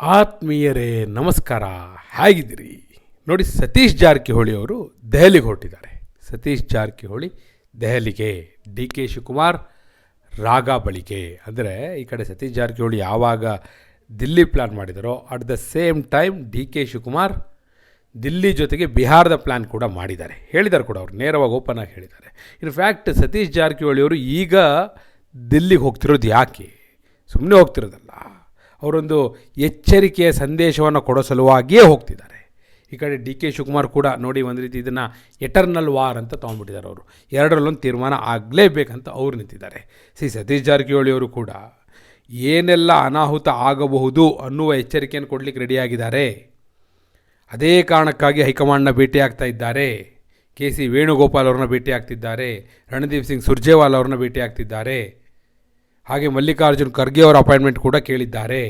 ಆತ್ಮೀಯರೇ, ನಮಸ್ಕಾರ. ಹೇಗಿದ್ದೀರಿ? ನೋಡಿ, ಸತೀಶ್ ಜಾರಕಿಹೊಳಿ ಅವರು ದೆಹಲಿಗೆ ಹೊರಟಿದ್ದಾರೆ. ಸತೀಶ್ ಜಾರಕಿಹೊಳಿ ದೆಹಲಿಗೆ ಡಿ ಕೆ ಶಿವಕುಮಾರ್ ರಾಗ ಬಳಿಕೆ ಅಂದರೆ ಈ ಕಡೆ ಸತೀಶ್ ಜಾರಕಿಹೊಳಿ ಯಾವಾಗ Delhi plan ಮಾಡಿದಾರೋ at the same time D K Shivakumar Delhi ಜೊತೆಗೆ ಬಿಹಾರದ ಪ್ಲ್ಯಾನ್ ಕೂಡ ಮಾಡಿದ್ದಾರೆ. ಹೇಳಿದ್ದಾರೆ ಕೂಡ ಅವರು, ನೇರವಾಗಿ ಓಪನ್ ಆಗಿ ಹೇಳಿದ್ದಾರೆ. ಇನ್ಫ್ಯಾಕ್ಟ್ ಸತೀಶ್ ಜಾರಕಿಹೊಳಿ ಅವರು ಈಗ ದಿಲ್ಲಿಗೆ ಹೋಗ್ತಿರೋದು ಯಾಕೆ? ಸುಮ್ಮನೆ ಹೋಗ್ತಿರೋದಲ್ಲ. ಅವರೊಂದು ಎಚ್ಚರಿಕೆಯ ಸಂದೇಶವನ್ನು ಕೊಡೋ ಸಲುವಾಗಿಯೇ ಹೋಗ್ತಿದ್ದಾರೆ. ಈ ಕಡೆ ಡಿ ಕೆ ಶಿವಕುಮಾರ್ ಕೂಡ ನೋಡಿ ಒಂದು ರೀತಿ ಇದನ್ನು ಎಟರ್ನಲ್ ವಾರ್ ಅಂತ ತೊಗೊಂಡ್ಬಿಟ್ಟಿದ್ದಾರೆ ಅವರು. ಎರಡರಲ್ಲೊಂದು ತೀರ್ಮಾನ ಆಗಲೇಬೇಕಂತ ಅವ್ರು ನಿಂತಿದ್ದಾರೆ. ಸಿ ಸತೀಶ್ ಜಾರಕಿಹೊಳಿ ಅವರು ಕೂಡ ಏನೆಲ್ಲ ಅನಾಹುತ ಆಗಬಹುದು ಅನ್ನುವ ಎಚ್ಚರಿಕೆಯನ್ನು ಕೊಡಲಿಕ್ಕೆ ರೆಡಿಯಾಗಿದ್ದಾರೆ ಅದೇ ಕಾರಣಕ್ಕಾಗಿ ಹೈಕಮಾಂಡ್ನ ಆಗ್ತಾ ಇದ್ದಾರೆ. ಕೆ ಸಿ ವೇಣುಗೋಪಾಲ್ ಅವ್ರನ್ನ ಭೇಟಿ ಆಗ್ತಿದ್ದಾರೆ. ರಣದೀಪ್ ಸಿಂಗ್ ಸುರ್ಜೇವಾಲ್ ಅವ್ರನ್ನ ಭೇಟಿ ಆಗ್ತಿದ್ದಾರೆ. ಹಾಗೆ ಮಲ್ಲಿಕಾರ್ಜುನ್ ಖರ್ಗೆ ಅವರ ಅಪಾಯಿಂಟ್ಮೆಂಟ್ ಕೂಡ ಕೇಳಿದ್ದಾರೆ.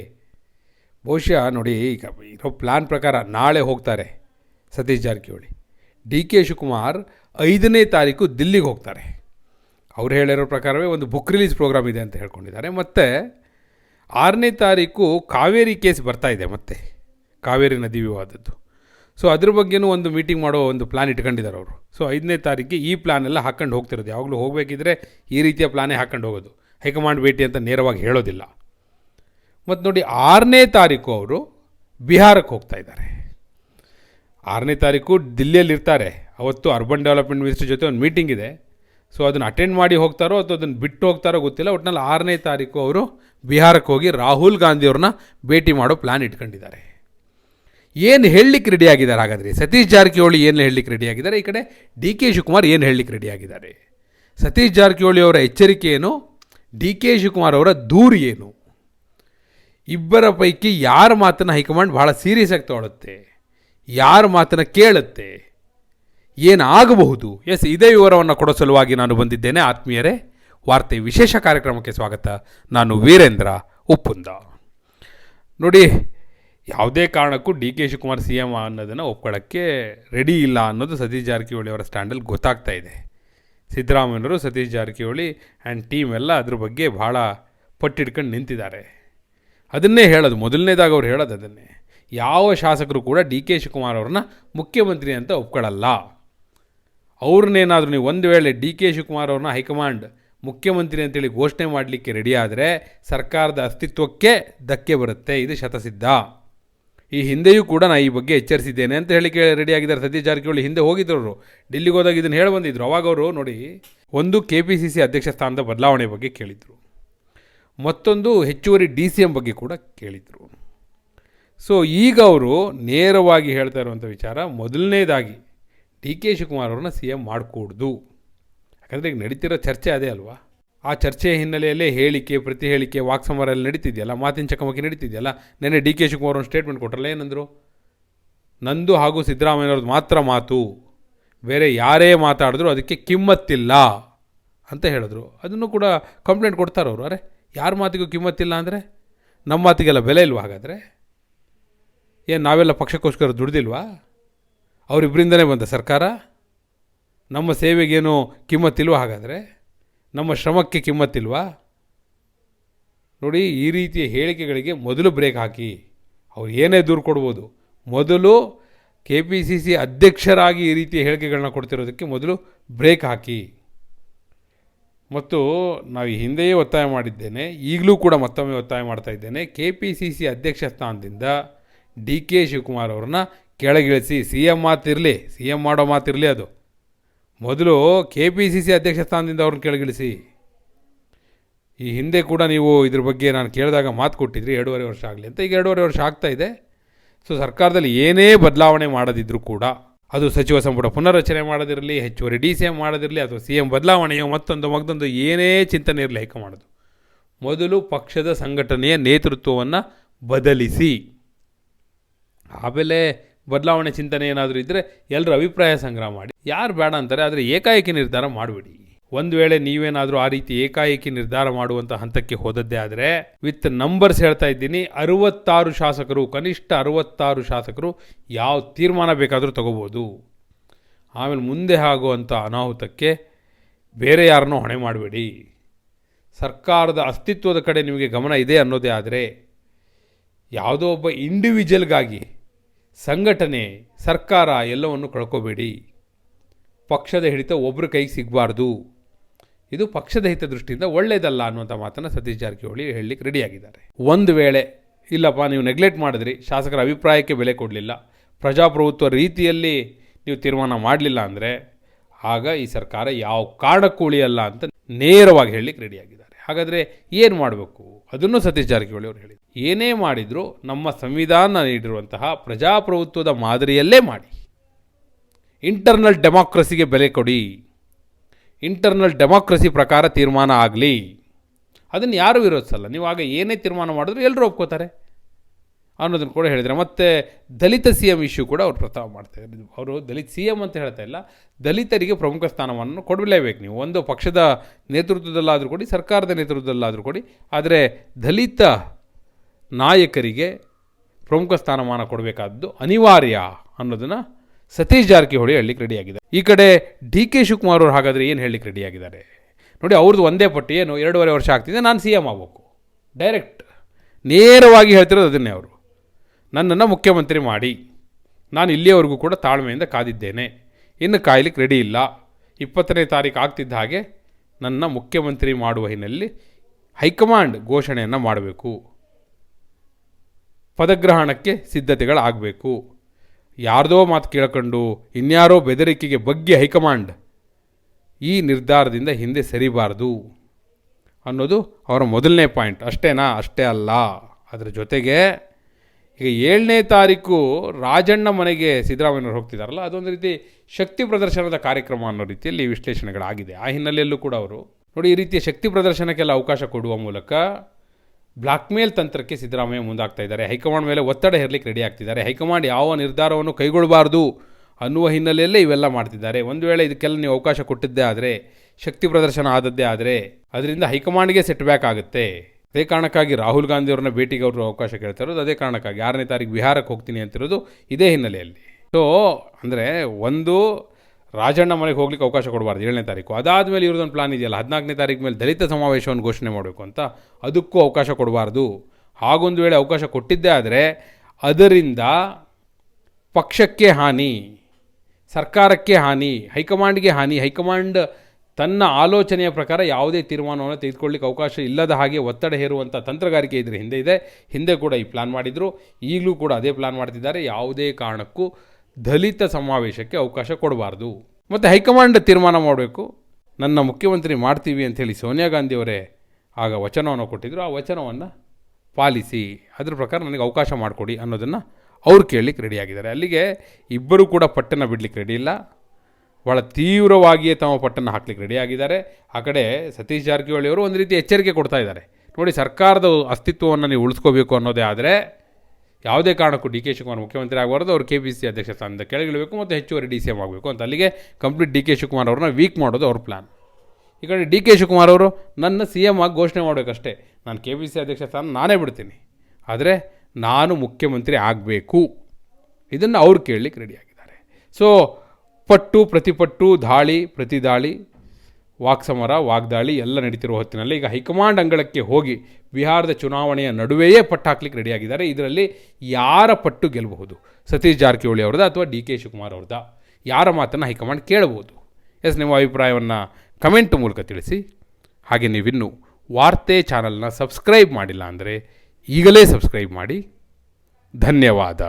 ಬಹುಶಃ ನೋಡಿ, ಈಗ ಇರೋ ಪ್ಲ್ಯಾನ್ ಪ್ರಕಾರ ನಾಳೆ ಹೋಗ್ತಾರೆ ಸತೀಶ್ ಜಾರಕಿಹೊಳಿ. ಡಿ ಕೆ ಶಿವಕುಮಾರ್ ಐದನೇ ತಾರೀಕು ದಿಲ್ಲಿಗೆ ಹೋಗ್ತಾರೆ. ಅವ್ರು ಹೇಳಿರೋ ಪ್ರಕಾರವೇ ಒಂದು ಬುಕ್ ರಿಲೀಸ್ ಪ್ರೋಗ್ರಾಮ್ ಇದೆ ಅಂತ ಹೇಳ್ಕೊಂಡಿದ್ದಾರೆ. ಮತ್ತು ಆರನೇ ತಾರೀಕು ಕಾವೇರಿ ಕೇಸ್ ಬರ್ತಾ ಇದೆ ಮತ್ತೆ, ಕಾವೇರಿ ನದಿ ವಿವಾದದ್ದು. ಸೊ ಅದ್ರ ಬಗ್ಗೆನೂ ಒಂದು ಮೀಟಿಂಗ್ ಮಾಡೋ ಒಂದು ಪ್ಲ್ಯಾನ್ ಇಟ್ಕೊಂಡಿದ್ದಾರೆ ಅವರು. ಸೊ ಐದನೇ ತಾರೀಕಿಗೆ ಈ ಪ್ಲ್ಯಾನೆಲ್ಲ ಹಾಕ್ಕೊಂಡು ಹೋಗ್ತಿರೋದು. ಯಾವಾಗಲೂ ಹೋಗಬೇಕಿದ್ರೆ ಈ ರೀತಿಯ ಪ್ಲ್ಯಾನೇ ಹಾಕ್ಕೊಂಡು ಹೋಗೋದು. ಹೈಕಮಾಂಡ್ ಭೇಟಿ ಅಂತ ನೇರವಾಗಿ ಹೇಳೋದಿಲ್ಲ. ಮತ್ತು ನೋಡಿ ಆರನೇ ತಾರೀಕು ಅವರು ಬಿಹಾರಕ್ಕೆ ಹೋಗ್ತಾ ಇದ್ದಾರೆ. ಆರನೇ ತಾರೀಕು ದಿಲ್ಲಿಯಲ್ಲಿರ್ತಾರೆ. ಅವತ್ತು ಅರ್ಬನ್ ಡೆವಲಪ್ಮೆಂಟ್ ಮಿನಿಸ್ಟ್ರ್ ಜೊತೆ ಒಂದು ಮೀಟಿಂಗ್ ಇದೆ. ಸೊ ಅದನ್ನು ಅಟೆಂಡ್ ಮಾಡಿ ಹೋಗ್ತಾರೋ ಅಥವಾ ಅದನ್ನು ಬಿಟ್ಟು ಹೋಗ್ತಾರೋ ಗೊತ್ತಿಲ್ಲ. ಒಟ್ಟಿನಲ್ಲಿ ಆರನೇ ತಾರೀಕು ಅವರು ಬಿಹಾರಕ್ಕೆ ಹೋಗಿ ರಾಹುಲ್ ಗಾಂಧಿಯವ್ರನ್ನ ಭೇಟಿ ಮಾಡೋ ಪ್ಲ್ಯಾನ್ ಇಟ್ಕೊಂಡಿದ್ದಾರೆ. ಏನು ಹೇಳಲಿಕ್ಕೆ ರೆಡಿಯಾಗಿದ್ದಾರೆ ಹಾಗಾದರೆ? ಸತೀಶ್ ಜಾರಕಿಹೊಳಿ ಏನು ಹೇಳಲಿಕ್ಕೆ ರೆಡಿಯಾಗಿದ್ದಾರೆ ಈ ಕಡೆ ಡಿ ಕೆ ಶಿವಕುಮಾರ್ ಏನು ಹೇಳಲಿಕ್ಕೆ ರೆಡಿಯಾಗಿದ್ದಾರೆ ಸತೀಶ್ ಜಾರಕಿಹೊಳಿ ಅವರ ಎಚ್ಚರಿಕೆ ಏನು? ಡಿ ಕೆ ಶಿವಕುಮಾರ್ ಅವರ ದೂರು ಏನು? ಇಬ್ಬರ ಪೈಕಿ ಯಾರ ಮಾತನ್ನು ಹೈಕಮಾಂಡ್ ಭಾಳ ಸೀರಿಯಸ್ ಆಗಿ ತಗೊಳುತ್ತೆ? ಯಾರ ಮಾತನ್ನು ಕೇಳುತ್ತೆ? ಏನಾಗಬಹುದು? ಎಸ್ ಇದೇ ವಿವರವನ್ನು ಕೊಡೋ ಸಲುವಾಗಿ ನಾನು ಬಂದಿದ್ದೇನೆ. ಆತ್ಮೀಯರೇ, ವಾರ್ತೆ ವಿಶೇಷ ಕಾರ್ಯಕ್ರಮಕ್ಕೆ ಸ್ವಾಗತ. ನಾನು ವೀರೇಂದ್ರ ಉಪ್ಪುಂದ. ನೋಡಿ, ಯಾವುದೇ ಕಾರಣಕ್ಕೂ D K Shivakumar C M ಅನ್ನೋದನ್ನು ಒಪ್ಕೊಳ್ಳೋಕ್ಕೆ ರೆಡಿ ಇಲ್ಲ ಅನ್ನೋದು ಸತೀಶ್ ಜಾರಕಿಹೊಳಿ ಅವರ ಸ್ಟ್ಯಾಂಡಲ್ಲಿ ಗೊತ್ತಾಗ್ತಾ ಇದೆ. ಸಿದ್ದರಾಮಯ್ಯನವರು, ಸತೀಶ್ ಜಾರಕಿಹೊಳಿ ಆ್ಯಂಡ್ ಟೀಮ್ ಎಲ್ಲ ಅದ್ರ ಬಗ್ಗೆ ಭಾಳ ಪಟ್ಟಿಡ್ಕೊಂಡು ನಿಂತಿದ್ದಾರೆ. ಅದನ್ನೇ ಹೇಳೋದು, ಮೊದಲನೇದಾಗಿ ಅವ್ರು ಹೇಳೋದು ಅದನ್ನೇ. ಯಾವ ಶಾಸಕರು ಕೂಡ ಡಿ ಕೆ ಶಿವಕುಮಾರ್ ಅವ್ರನ್ನ ಮುಖ್ಯಮಂತ್ರಿ ಅಂತ ಒಪ್ಕೊಳ್ಳಲ್ಲ. ಅವ್ರನ್ನೇನಾದರೂ ನೀವು ಒಂದು ವೇಳೆ ಡಿ ಕೆ ಶಿವಕುಮಾರ್ ಅವ್ರನ್ನ ಹೈಕಮಾಂಡ್ ಮುಖ್ಯಮಂತ್ರಿ ಅಂತೇಳಿ ಘೋಷಣೆ ಮಾಡಲಿಕ್ಕೆ ರೆಡಿ ಆದರೆ ಸರ್ಕಾರದ ಅಸ್ತಿತ್ವಕ್ಕೆ ಧಕ್ಕೆ ಬರುತ್ತೆ, ಇದು ಶತಸಿದ್ಧ. ಈ ಹಿಂದೆಯೂ ಕೂಡ ನಾನು ಈ ಬಗ್ಗೆ ಎಚ್ಚರಿಸಿದ್ದೇನೆ ಅಂತ ಹೇಳಿ ರೆಡಿ ಆಗಿದ್ದಾರೆ ಸತೀಶ್ ಜಾರಕಿಹೊಳಿ. ಹಿಂದೆ ಹೋಗಿದ್ರು ಡೆಲ್ಲಿಗೆ ಹೋದಾಗ ಇದನ್ನು ಹೇಳಿ ಬಂದಿದ್ರು. ಅವಾಗ ಅವರು ನೋಡಿ, ಒಂದು ಕೆ ಪಿ ಸಿ ಸಿ ಅಧ್ಯಕ್ಷ ಸ್ಥಾನದ ಬದಲಾವಣೆ ಬಗ್ಗೆ ಕೇಳಿದರು. ಮತ್ತೊಂದು ಹೆಚ್ಚುವರಿ ಡಿ ಸಿ ಎಂ ಬಗ್ಗೆ ಕೂಡ ಕೇಳಿದರು. ಸೊ ಈಗ ಅವರು ನೇರವಾಗಿ ಹೇಳ್ತಾ ಇರುವಂಥ ವಿಚಾರ ಮೊದಲನೇದಾಗಿ ಡಿ ಕೆ ಶಿವಕುಮಾರ್ ಅವ್ರನ್ನ ಸಿ ಎಂ ಮಾಡಿಕೊಡ್ದು. ಯಾಕಂದರೆ ಈಗ ನಡೀತಿರೋ ಚರ್ಚೆ ಅದೇ ಅಲ್ವಾ? ಆ ಚರ್ಚೆಯ ಹಿನ್ನೆಲೆಯಲ್ಲೇ ಹೇಳಿಕೆ ಪ್ರತಿ ಹೇಳಿಕೆ ವಾಕ್ಸಮರ ಎಲ್ಲ ನಡೀತಿದೆಯಲ್ಲ? ಮಾತಿನ ಚಕಮಕಿ ನಡೀತಿದೆಯಲ್ಲ? ನೆನ್ನೆ ಡಿ ಕೆ ಶಿವಕುಮಾರ್ ಒಂದು ಸ್ಟೇಟ್ಮೆಂಟ್ ಕೊಟ್ಟರಲ್ಲ ಏನಂದರು? ನಂದು ಹಾಗೂ ಸಿದ್ದರಾಮಯ್ಯವ್ರದ್ದು ಮಾತ್ರ ಮಾತು. ಬೇರೆ ಯಾರೇ ಮಾತಾಡಿದ್ರು ಅದಕ್ಕೆ ಕಿಮ್ಮತ್ತಿಲ್ಲ ಅಂತ ಹೇಳಿದ್ರು. ಅದನ್ನು ಕೂಡ ಕಂಪ್ಲೇಂಟ್ ಕೊಡ್ತಾರೆ ಅವರು. ಅರೆ, ಯಾರ ಮಾತಿಗೂ ಕಿಮ್ಮತ್ತಿಲ್ಲ ಅಂದರೆ? ನಮ್ಮ ಮಾತಿಗೆಲ್ಲ ಬೆಲೆ ಇಲ್ವಾ ಹಾಗಾದರೆ? ಏನು ನಾವೆಲ್ಲ ಪಕ್ಷಕ್ಕೋಸ್ಕರ ದುಡ್ದಿಲ್ವಾ? ಅವರಿಬ್ಬರಿಂದನೇ ಬಂದ ಸರ್ಕಾರ? ನಮ್ಮ ಸೇವೆಗೇನು ಕಿಮ್ಮತ್ತಿಲ್ವ ಹಾಗಾದರೆ? ನಮ್ಮ ಶ್ರಮಕ್ಕೆ ಕಿಮ್ಮತ್ತಿಲ್ವಾ? ನೋಡಿ, ಈ ರೀತಿಯ ಹೇಳಿಕೆಗಳಿಗೆ ಮೊದಲು ಬ್ರೇಕ್ ಹಾಕಿ. ಅವ್ರು ಏನೇ ದೂರು ಕೊಡ್ಬೋದು. ಮೊದಲು ಕೆ ಪಿ ಸಿ ಸಿ ಅಧ್ಯಕ್ಷರಾಗಿ ಈ ರೀತಿಯ ಹೇಳಿಕೆಗಳನ್ನ ಕೊಡ್ತಿರೋದಕ್ಕೆ ಮೊದಲು ಬ್ರೇಕ್ ಹಾಕಿ. ಮತ್ತು ನಾವು ಹಿಂದೆಯೇ ಒತ್ತಾಯ ಮಾಡಿದ್ದೇನೆ, ಈಗಲೂ ಕೂಡ ಮತ್ತೊಮ್ಮೆ ಒತ್ತಾಯ ಮಾಡ್ತಾ ಇದ್ದೇನೆ. ಕೆ ಪಿ ಸಿ ಸಿ ಅಧ್ಯಕ್ಷ ಸ್ಥಾನದಿಂದ ಡಿ ಕೆ ಶಿವಕುಮಾರ್ ಅವ್ರನ್ನ ಕೆಳಗಿಳಿಸಿ, ಸಿ ಎಂ ಮಾತಿರಲಿ, ಸಿ ಎಂ ಮಾಡೋ ಮಾತಿರಲಿ ಅದು. ಮೊದಲು ಕೆ ಪಿ ಸಿ ಸಿ ಅಧ್ಯಕ್ಷ ಸ್ಥಾನದಿಂದ ಅವ್ರನ್ನ ಕೆಳಗಿಳಿಸಿ. ಈ ಹಿಂದೆ ಕೂಡ ನೀವು ಇದ್ರ ಬಗ್ಗೆ ನಾನು ಕೇಳಿದಾಗ ಮಾತು ಕೊಟ್ಟಿದ್ರಿ, ಎರಡೂವರೆ ವರ್ಷ ಆಗಲಿ ಅಂತ. ಈಗ ಎರಡೂವರೆ ವರ್ಷ ಆಗ್ತಾ ಇದೆ. ಸೊ, ಸರ್ಕಾರದಲ್ಲಿ ಏನೇ ಬದಲಾವಣೆ ಮಾಡದಿದ್ದರೂ ಕೂಡ ಅದು ಸಚಿವ ಸಂಪುಟ ಪುನರ್ರಚನೆ ಮಾಡೋದಿರಲಿ, ಹೆಚ್ಚುವರಿ ಡಿ ಸಿ ಎಂ ಮಾಡೋದಿರಲಿ, ಅಥವಾ ಸಿ ಎಂ ಬದಲಾವಣೆಯೋ ಮತ್ತೊಂದು ಮಗದೊಂದು ಏನೇ ಚಿಂತನೆ ಇರಲಿ ಮಾಡೋದು ಮೊದಲು ಪಕ್ಷದ ಸಂಘಟನೆಯ ನೇತೃತ್ವವನ್ನು ಬದಲಿಸಿ. ಆಮೇಲೆ ಬದಲಾವಣೆ ಚಿಂತನೆ ಏನಾದರೂ ಇದ್ದರೆ ಎಲ್ಲರ ಅಭಿಪ್ರಾಯ ಸಂಗ್ರಹ ಮಾಡಿ. ಯಾರು ಬೇಡ ಅಂತಾರೆ, ಆದರೆ ಏಕಾಏಕಿ ನಿರ್ಧಾರ ಮಾಡಿಬಿಡಿ. ಒಂದು ವೇಳೆ ನೀವೇನಾದರೂ ಆ ರೀತಿ ಏಕಾಏಕಿ ನಿರ್ಧಾರ ಮಾಡುವಂಥ ಹಂತಕ್ಕೆ ಹೋದದ್ದೇ ಆದರೆ, ವಿತ್ ನಂಬರ್ಸ್ ಹೇಳ್ತಾ ಇದ್ದೀನಿ, ಅರುವತ್ತಾರು ಶಾಸಕರು, ಕನಿಷ್ಠ ಅರುವತ್ತಾರು ಶಾಸಕರು ಯಾವ ತೀರ್ಮಾನ ಬೇಕಾದರೂ ತಗೋಬೋದು. ಆಮೇಲೆ ಮುಂದೆ ಆಗುವಂಥ ಅನಾಹುತಕ್ಕೆ ಬೇರೆ ಯಾರನ್ನೂ ಹೊಣೆ ಮಾಡಬೇಡಿ. ಸರ್ಕಾರದ ಅಸ್ತಿತ್ವದ ಕಡೆ ನಿಮಗೆ ಗಮನ ಇದೆ ಅನ್ನೋದೇ ಆದರೆ, ಯಾವುದೋ ಒಬ್ಬ ಇಂಡಿವಿಜುವಲ್ಗಾಗಿ ಸಂಘಟನೆ, ಸರ್ಕಾರ ಎಲ್ಲವನ್ನು ಕಳ್ಕೋಬೇಡಿ. ಪಕ್ಷದ ಹಿಡಿತ ಒಬ್ಬರ ಕೈಗೆ ಸಿಗಬಾರ್ದು. ಇದು ಪಕ್ಷದ ಹಿತ ದೃಷ್ಟಿಯಿಂದ ಒಳ್ಳೆಯದಲ್ಲ ಅನ್ನುವಂಥ ಮಾತನ್ನು ಸತೀಶ್ ಜಾರಕಿಹೊಳಿ ಹೇಳಲಿಕ್ಕೆ ರೆಡಿಯಾಗಿದ್ದಾರೆ. ಒಂದು ವೇಳೆ, ಇಲ್ಲಪ್ಪ, ನೀವು ನೆಗ್ಲೆಕ್ಟ್ ಮಾಡಿದ್ರಿ, ಶಾಸಕರ ಅಭಿಪ್ರಾಯಕ್ಕೆ ಬೆಲೆ ಕೊಡಲಿಲ್ಲ, ಪ್ರಜಾಪ್ರಭುತ್ವ ರೀತಿಯಲ್ಲಿ ನೀವು ತೀರ್ಮಾನ ಮಾಡಲಿಲ್ಲ ಅಂದರೆ, ಆಗ ಈ ಸರ್ಕಾರ ಯಾವ ಕಾರಣಕ್ಕೂ ಉಳಿಯಲ್ಲ ಅಂತ ನೇರವಾಗಿ ಹೇಳಲಿಕ್ಕೆ ರೆಡಿಯಾಗಿದ್ದಾರೆ. ಹಾಗಾದರೆ ಏನು ಮಾಡಬೇಕು? ಅದನ್ನು ಸತೀಶ್ ಜಾರಕಿಹೊಳಿ ಅವರು ಹೇಳಿದರು. ಏನೇ ಮಾಡಿದರೂ ನಮ್ಮ ಸಂವಿಧಾನ ನೀಡಿರುವಂತಹ ಪ್ರಜಾಪ್ರಭುತ್ವದ ಮಾದರಿಯಲ್ಲೇ ಮಾಡಿ. ಇಂಟರ್ನಲ್ ಡೆಮಾಕ್ರಸಿಗೆ ಬೆಲೆ ಕೊಡಿ. ಇಂಟರ್ನಲ್ ಡೆಮಾಕ್ರಸಿ ಪ್ರಕಾರ ತೀರ್ಮಾನ ಆಗಲಿ. ಅದನ್ನು ಯಾರೂ ವಿರೋಧಿಸಲ್ಲ. ನೀವು ಆಗ ಏನೇ ತೀರ್ಮಾನ ಮಾಡಿದ್ರು ಎಲ್ಲರೂ ಒಪ್ಕೋತಾರೆ. ಅನ್ನೋದನ್ನು ಕೂಡ ಹೇಳಿದರೆ ಮತ್ತು ದಲಿತ ಸಿ ಎಂ ಇಶ್ಯೂ ಕೂಡ ಅವ್ರು ಪ್ರಸ್ತಾವ ಮಾಡ್ತಾರೆ ಅವರು ದಲಿತ ಸಿ ಎಂ ಅಂತ ಹೇಳ್ತಾ ಇಲ್ಲ. ದಲಿತರಿಗೆ ಪ್ರಮುಖ ಸ್ಥಾನವನ್ನು ಕೊಡಲೇಬೇಕು ನೀವು. ಒಂದು ಪಕ್ಷದ ನೇತೃತ್ವದಲ್ಲಾದರೂ ಕೊಡಿ, ಸರ್ಕಾರದ ನೇತೃತ್ವದಲ್ಲಾದರೂ ಕೊಡಿ, ಆದರೆ ದಲಿತ ನಾಯಕರಿಗೆ ಪ್ರಮುಖ ಸ್ಥಾನಮಾನ ಕೊಡಬೇಕಾದ್ದು ಅನಿವಾರ್ಯ ಅನ್ನೋದನ್ನು ಸತೀಶ್ ಜಾರಕಿಹೊಳಿ ಹೇಳಲಿಕ್ಕೆ ರೆಡಿಯಾಗಿದೆ ಈ ಕಡೆ ಡಿ ಕೆ ಶಿವಕುಮಾರ್ ಅವರು ಹಾಗಾದರೆ ಏನು ಹೇಳಲಿಕ್ಕೆ ರೆಡಿಯಾಗಿದ್ದಾರೆ ನೋಡಿ, ಅವ್ರದ್ದು ಒಂದೇ ಪಟ್ಟಿ ಏನು, ಎರಡೂವರೆ ವರ್ಷ ಆಗ್ತಿದೆ, ನಾನು ಸಿ ಎಂ ಆಗಬೇಕು. ಡೈರೆಕ್ಟ್ ನೇರವಾಗಿ ಹೇಳ್ತಿರೋದು ಅದನ್ನೇ ಅವರು. ನನ್ನನ್ನು ಮುಖ್ಯಮಂತ್ರಿ ಮಾಡಿ. ನಾನು ಇಲ್ಲಿಯವರೆಗೂ ಕೂಡ ತಾಳ್ಮೆಯಿಂದ ಕಾದಿದ್ದೇನೆ. ಇನ್ನು ಕಾಯ್ಲಿಕ್ಕೆ ರೆಡಿ ಇಲ್ಲ. ಇಪ್ಪತ್ತನೇ ತಾರೀಕು ಆಗ್ತಿದ್ದ ಹಾಗೆ ನನ್ನ ಮುಖ್ಯಮಂತ್ರಿ ಮಾಡುವ ಹಿನ್ನೆಲೆಯಲ್ಲಿ ಹೈಕಮಾಂಡ್ ಘೋಷಣೆಯನ್ನು ಮಾಡಬೇಕು. ಪದಗ್ರಹಣಕ್ಕೆ ಸಿದ್ಧತೆಗಳಾಗಬೇಕು. ಯಾರದೋ ಮಾತು ಕೇಳ್ಕೊಂಡು ಇನ್ಯಾರೋ ಬೆದರಿಕೆಗೆ ಬಗ್ಗೆ ಹೈಕಮಾಂಡ್ ಈ ನಿರ್ಧಾರದಿಂದ ಹಿಂದೆ ಸರಿಬಾರದು ಅನ್ನೋದು ಅವರ ಮೊದಲನೇ ಪಾಯಿಂಟ್. ಅಷ್ಟೇನಾ? ಅಷ್ಟೇ ಅಲ್ಲ. ಅದರ ಜೊತೆಗೆ ಈಗ ಏಳನೇ ತಾರೀಕು ರಾಜಣ್ಣ ಮನೆಗೆ ಸಿದ್ದರಾಮಯ್ಯವ್ರು ಹೋಗ್ತಿದ್ದಾರಲ್ಲ ಅದೊಂದು ರೀತಿ ಶಕ್ತಿ ಪ್ರದರ್ಶನದ ಕಾರ್ಯಕ್ರಮ ಅನ್ನೋ ರೀತಿಯಲ್ಲಿ ವಿಶ್ಲೇಷಣೆಗಳಾಗಿದೆ. ಆ ಹಿನ್ನೆಲೆಯಲ್ಲೂ ಕೂಡ ಅವರು, ನೋಡಿ, ಈ ರೀತಿಯ ಶಕ್ತಿ ಪ್ರದರ್ಶನಕ್ಕೆಲ್ಲ ಅವಕಾಶ ಕೊಡುವ ಮೂಲಕ ಬ್ಲಾಕ್ಮೇಲ್ ತಂತ್ರಕ್ಕೆ ಸಿದ್ದರಾಮಯ್ಯ ಮುಂದಾಗ್ತಾ ಇದ್ದಾರೆ. ಹೈಕಮಾಂಡ್ ಮೇಲೆ ಒತ್ತಡ ಹೇರಲಿಕ್ಕೆ ರೆಡಿ ಆಗ್ತಿದ್ದಾರೆ. ಹೈಕಮಾಂಡ್ ಯಾವ ನಿರ್ಧಾರವನ್ನು ಕೈಗೊಳ್ಳಬಾರ್ದು ಅನ್ನುವ ಹಿನ್ನೆಲೆಯಲ್ಲೇ ಇವೆಲ್ಲ ಮಾಡ್ತಿದ್ದಾರೆ. ಒಂದು ವೇಳೆ ಇದಕ್ಕೆಲ್ಲ ನೀವು ಅವಕಾಶ ಕೊಟ್ಟಿದ್ದೇ ಆದರೆ, ಶಕ್ತಿ ಪ್ರದರ್ಶನ ಆದದ್ದೇ ಆದರೆ, ಅದರಿಂದ ಹೈಕಮಾಂಡ್ಗೆ ಸೆಟ್ ಬ್ಯಾಕ್ ಆಗುತ್ತೆ. ಅದೇ ಕಾರಣಕ್ಕಾಗಿ ರಾಹುಲ್ ಗಾಂಧಿ ಅವ್ರನ್ನ ಭೇಟಿಗೆ ಅವರು ಅವಕಾಶ ಕೇಳ್ತಾ ಇರೋದು, ಅದೇ ಕಾರಣಕ್ಕಾಗಿ ಆರನೇ ತಾರೀಕು ಬಿಹಾರಕ್ಕೆ ಹೋಗ್ತೀನಿ ಅಂತಿರೋದು ಇದೇ ಹಿನ್ನೆಲೆಯಲ್ಲಿ. ಸೊ ಅಂದರೆ ಒಂದು ರಾಜಣ್ಣ ಮನೆಗೆ ಹೋಗ್ಲಿಕ್ಕೆ ಅವಕಾಶ ಕೊಡಬಾರ್ದು ಏಳನೇ ತಾರೀಕು. ಅದಾದಮೇಲೆ ಇವ್ರದ್ದೊಂದು ಪ್ಲಾನ್ ಇದೆಯಲ್ಲ, ಹದಿನಾಲ್ಕನೇ ತಾರೀಕು ಮೇಲೆ ದಲಿತ ಸಮಾವೇಶವನ್ನು ಘೋಷಣೆ ಮಾಡಬೇಕು ಅಂತ ಅದಕ್ಕೂ ಅವಕಾಶ ಕೊಡಬಾರ್ದು. ಹಾಗೊಂದು ವೇಳೆ ಅವಕಾಶ ಕೊಟ್ಟಿದ್ದೇ ಆದರೆ ಅದರಿಂದ ಪಕ್ಷಕ್ಕೆ ಹಾನಿ, ಸರ್ಕಾರಕ್ಕೆ ಹಾನಿ, ಹೈಕಮಾಂಡ್ಗೆ ಹಾನಿ, ಹೈಕಮಾಂಡ್ ತನ್ನ ಆಲೋಚನೆಯ ಪ್ರಕಾರ ಯಾವುದೇ ತೀರ್ಮಾನವನ್ನು ತೆಗೆದುಕೊಳ್ಳಿಕ್ಕೆ ಅವಕಾಶ ಇಲ್ಲದ ಹಾಗೆ ಒತ್ತಡ ಹೇರುವಂಥ ತಂತ್ರಗಾರಿಕೆ ಇದ್ರ ಹಿಂದೆ ಇದೆ. ಹಿಂದೆ ಕೂಡ ಈ ಪ್ಲಾನ್ ಮಾಡಿದರು. ಈಗಲೂ ಕೂಡ ಅದೇ ಪ್ಲಾನ್ ಮಾಡ್ತಿದ್ದಾರೆ. ಯಾವುದೇ ಕಾರಣಕ್ಕೂ ದಲಿತ ಸಮಾವೇಶಕ್ಕೆ ಅವಕಾಶ ಕೊಡಬಾರ್ದು. ಮತ್ತು ಹೈಕಮಾಂಡ್ ತೀರ್ಮಾನ ಮಾಡಬೇಕು. ನನ್ನ ಮುಖ್ಯಮಂತ್ರಿ ಮಾಡ್ತೀವಿ ಅಂಥೇಳಿ ಸೋನಿಯಾ ಗಾಂಧಿಯವರೇ ಆಗ ವಚನವನ್ನು ಕೊಟ್ಟಿದ್ದರು ಆ ವಚನವನ್ನು ಪಾಲಿಸಿ, ಅದ್ರ ಪ್ರಕಾರ ನನಗೆ ಅವಕಾಶ ಮಾಡಿಕೊಡಿ ಅನ್ನೋದನ್ನು ಅವ್ರು ಕೇಳಲಿಕ್ಕೆ ರೆಡಿಯಾಗಿದ್ದಾರೆ ಅಲ್ಲಿಗೆ ಇಬ್ಬರೂ ಕೂಡ ಪಟ್ಟಣ ಬಿಡಲಿಕ್ಕೆ ರೆಡಿ ಇಲ್ಲ. ಭಾಳ ತೀವ್ರವಾಗಿಯೇ ತಮ್ಮ ಪಟ್ಟನ್ನು ಹಾಕ್ಲಿಕ್ಕೆ ರೆಡಿಯಾಗಿದ್ದಾರೆ ಆ ಕಡೆ ಸತೀಶ್ ಜಾರಕಿಹೊಳಿ ಅವರು ಒಂದು ರೀತಿ ಎಚ್ಚರಿಕೆ ಕೊಡ್ತಾ ಇದ್ದಾರೆ. ನೋಡಿ, ಸರ್ಕಾರದ ಅಸ್ತಿತ್ವವನ್ನು ನೀವು ಉಳಿಸ್ಕೋಬೇಕು ಅನ್ನೋದೇ ಆದರೆ ಯಾವುದೇ ಕಾರಣಕ್ಕೂ ಡಿ ಕೆ ಶಿವಕುಮಾರ್ ಮುಖ್ಯಮಂತ್ರಿ ಆಗಬಾರ್ದು. ಅವರು ಕೆ ಪಿ ಸಿ ಅಧ್ಯಕ್ಷ ಸ್ಥಾನದ ಕೆಳಗಿಳಬೇಕು ಮತ್ತು ಹೆಚ್ಚುವರಿ ಡಿ ಸಿ ಎಂ ಆಗಬೇಕು ಅಂತ ಅಲ್ಲಿಗೆ ಕಂಪ್ಲೀಟ್ ಡಿ ಕೆ ಶಿವಕುಮಾರ್ ಅವ್ರನ್ನ ವೀಕ್ ಮಾಡೋದು ಅವ್ರ ಪ್ಲ್ಯಾನ್ ಈ ಕಡೆ ಡಿ ಕೆ ಶಿವಕುಮಾರ್ ಅವರು, ನನ್ನ ಸಿ ಎಂ ಆಗಿ ಘೋಷಣೆ ಮಾಡಬೇಕಷ್ಟೇ. ನಾನು ಕೆ ಪಿ ಸಿ ಅಧ್ಯಕ್ಷ ಸ್ಥಾನ ನಾನೇ ಬಿಡ್ತೀನಿ. ಆದರೆ ನಾನು ಮುಖ್ಯಮಂತ್ರಿ ಆಗಬೇಕು. ಇದನ್ನು ಅವ್ರು ಕೇಳಲಿಕ್ಕೆ ರೆಡಿಯಾಗಿದ್ದಾರೆ ಸೊ ಪಟ್ಟು, ಪ್ರತಿಪಟ್ಟು, ದಾಳಿ, ಪ್ರತಿದಾಳಿ, ವಾಕ್ಸಮರ, ವಾಗ್ದಾಳಿ ಎಲ್ಲ ನಡೀತಿರುವ ಹೊತ್ತಿನಲ್ಲಿ ಈಗ ಹೈಕಮಾಂಡ್ ಅಂಗಳಕ್ಕೆ ಹೋಗಿ ಬಿಹಾರದ ಚುನಾವಣೆಯ ನಡುವೆಯೇ ಪಟ್ಟು ಹಾಕ್ಲಿಕ್ಕೆ ರೆಡಿಯಾಗಿದ್ದಾರೆ. ಇದರಲ್ಲಿ ಯಾರ ಪಟ್ಟು ಗೆಲ್ಲಬಹುದು ಸತೀಶ್ ಜಾರಕಿಹೊಳಿ ಅವ್ರದ್ದ ಅಥವಾ ಡಿ ಕೆ ಶಿವಕುಮಾರ್ ಅವ್ರದ್ದ? ಯಾರ ಮಾತನ್ನು ಹೈಕಮಾಂಡ್ ಕೇಳಬಹುದು? ಎಸ್, ನಿಮ್ಮ ಅಭಿಪ್ರಾಯವನ್ನು ಕಮೆಂಟ್ ಮೂಲಕ ತಿಳಿಸಿ. ಹಾಗೆ ನೀವಿನ್ನೂ ವಾರ್ತೆ ಚಾನಲ್ನ ಸಬ್ಸ್ಕ್ರೈಬ್ ಮಾಡಿಲ್ಲ ಅಂದರೆ ಈಗಲೇ ಸಬ್ಸ್ಕ್ರೈಬ್ ಮಾಡಿ. ಧನ್ಯವಾದ.